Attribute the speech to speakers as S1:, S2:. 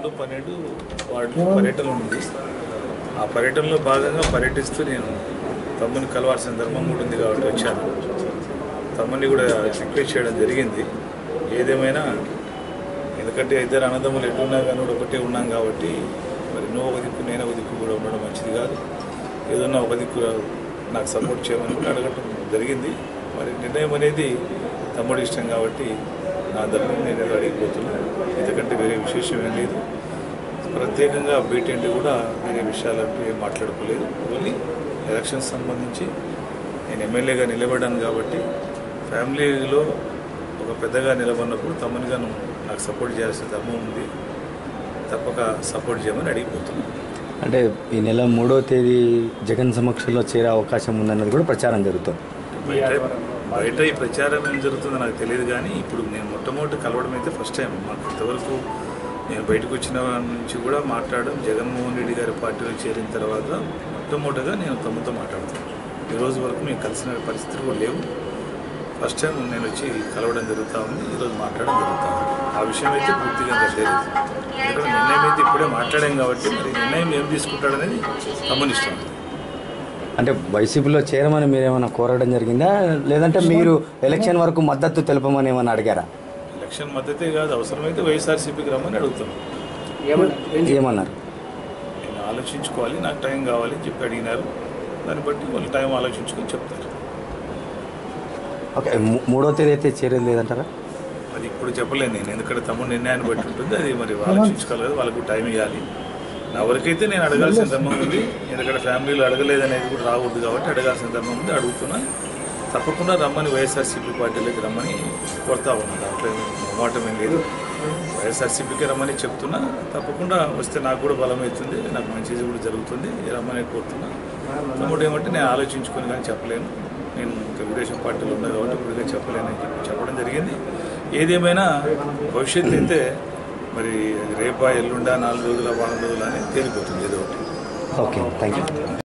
S1: పదకొండు పన్నెండు వార్డు పర్యటన ఉంది ఆ పర్యటనలో భాగంగా పర్యటిస్తూ నేను తమ్ముని కలవాల్సిన ధర్మం కూడా ఉంది కాబట్టి వచ్చాను. తమ్ముని కూడా రిక్వెస్ట్ చేయడం జరిగింది. ఏదేమైనా ఎందుకంటే ఇద్దరు అన్నదమ్ములు ఎటున్నా కానీ కూడా ఒకటే ఉన్నాం కాబట్టి మరి నువ్వు ఒక దిక్కు నేను ఒక దిక్కు కూడా ఉండడం మంచిది కాదు. ఏదన్నా ఒక దిక్కు నాకు సపోర్ట్ చేయమని అడగటం జరిగింది. మరి నిర్ణయం అనేది తమ్ముడి ఇష్టం కాబట్టి నా ధర్మం నేను ఏదో అడిగిపోతున్నాను. ఎందుకంటే వేరే విశేషం ఏం లేదు. ప్రత్యేకంగా బీటెంట్ కూడా వేరే విషయాలంటూ ఏం మాట్లాడుకోలేదు. ఓన్లీ ఎలక్షన్స్ సంబంధించి నేను ఎమ్మెల్యేగా నిలబడ్డాను కాబట్టి ఫ్యామిలీలో ఒక పెద్దగా నిలబడినప్పుడు తమ్మునిగాను నాకు సపోర్ట్ చేయాల్సిన ధర్మం ఉంది. తప్పక సపోర్ట్ చేయమని అడిగిపోతున్నాను.
S2: అంటే ఈ నెల మూడో తేదీ జగన్ సమక్షంలో చేరే అవకాశం ఉందన్నది కూడా ప్రచారం జరుగుతుంది.
S1: బయట ఈ ప్రచారం ఏం జరుగుతుందో నాకు తెలియదు కానీ ఇప్పుడు నేను మొట్టమొదటి కలవడం అయితే ఫస్ట్ టైం మాకు ఇంతవరకు నేను బయటకు వచ్చిన నుంచి కూడా మాట్లాడడం జగన్మోహన్ రెడ్డి గారి పార్టీలో చేరిన తర్వాత మొట్టమొదటిగా నేను తమతో మాట్లాడుతాను. ఈరోజు వరకు మేము కలిసిన పరిస్థితులు కూడా లేవు. ఫస్ట్ టైం నేను వచ్చి కలవడం జరుగుతూ ఉంది. ఈరోజు మాట్లాడడం జరుగుతూ ఉంది. ఆ విషయం అయితే పూర్తిగా తెలియదు. ఎందుకంటే నిర్ణయం అయితే ఇప్పుడే మాట్లాడాం కాబట్టి మరి నిర్ణయం ఏం తీసుకుంటాడనేది తమ్ముని ఇష్టం.
S2: అంటే వైసీపీలో చేరమని మీరు ఏమైనా కోరడం జరిగిందా? లేదంటే మీరు ఎలక్షన్ వరకు మద్దతు తెలపమని ఏమైనా అడిగారా?
S1: ఎలక్షన్ మద్దతే కాదు అవసరమైతే వైఎస్ఆర్సీపీకి రమ్మని అడుగుతాను
S2: ఏమన్నారు?
S1: నేను ఆలోచించుకోవాలి నాకు టైం కావాలి అని చెప్పి అడిగినారు. దాన్ని బట్టి వాళ్ళు టైం ఆలోచించుకొని చెప్తారు.
S2: ఓకే మూ- మూడో తేదీ అయితే చేరేది లేదంటారా?
S1: అది ఇప్పుడు చెప్పలేను నేను. ఎందుకంటే తమ్ముడు నిర్ణయాన్ని బట్టి ఉంటుంది. అది మరి ఆలోచించుకోవాలి కదా వాళ్ళకు టైం ఇవ్వాలి. నా నేను అడగాల్సిన ధర్మం ఉంది. ఎందుకంటే ఫ్యామిలీలో అడగలేదు అనేది కూడా రావద్దు కాబట్టి అడగాల్సిన ధర్మం ఉంది. అడుగుతున్నా. తప్పకుండా రమ్మని వైఎస్ఆర్సీపీ పార్టీలోకి రమ్మని కోరుతా ఉన్నాను దాంట్లో ఏమీ ఏం లేదు. వైఎస్ఆర్సీపీకి రమ్మని చెప్తున్నా. తప్పకుండా వస్తే నాకు కూడా బలం అవుతుంది. నాకు మంచిది కూడా జరుగుతుంది. రమ్మని కోరుతున్నా. తమ్ముడు ఏమంటే నేను ఆలోచించుకొని కానీ చెప్పలేను. నేను తెలుగుదేశం పార్టీలో ఉన్నా కాబట్టి ఇప్పుడుగా చెప్పలేనని చెప్పి చెప్పడం జరిగింది. ఏదేమైనా భవిష్యత్తు అయితే మరి రేపా ఎల్లుండా నాలుగు రోజుల వారం రోజులు అని తేలిపోతుంది ఏదో ఒకటి.
S2: Okay thank you